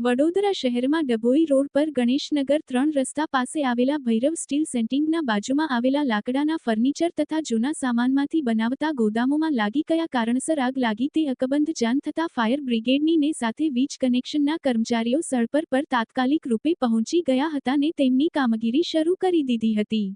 વડોદરા શહેરમાં ડભોઈ રોડ પર ગણેશનગર ત્રણ રસ્તા પાસે આવેલા ભૈરવ સ્ટીલ સેન્ટિંગના બાજુમાં આવેલા લાકડાના ફર્નિચર તથા જૂના સામાનમાંથી બનાવતા ગોદામોમાં લાગી કયા કારણસર આગ લાગી તે અકબંધ જાણ થતા ફાયર બ્રિગેડની ને સાથે વીજ કનેક્શનના કર્મચારીઓ સ્થળ પર પર તાત્કાલિક રૂપે પહોંચી ગયા હતા ને તેમની કામગીરી શરૂ કરી દીધી હતી.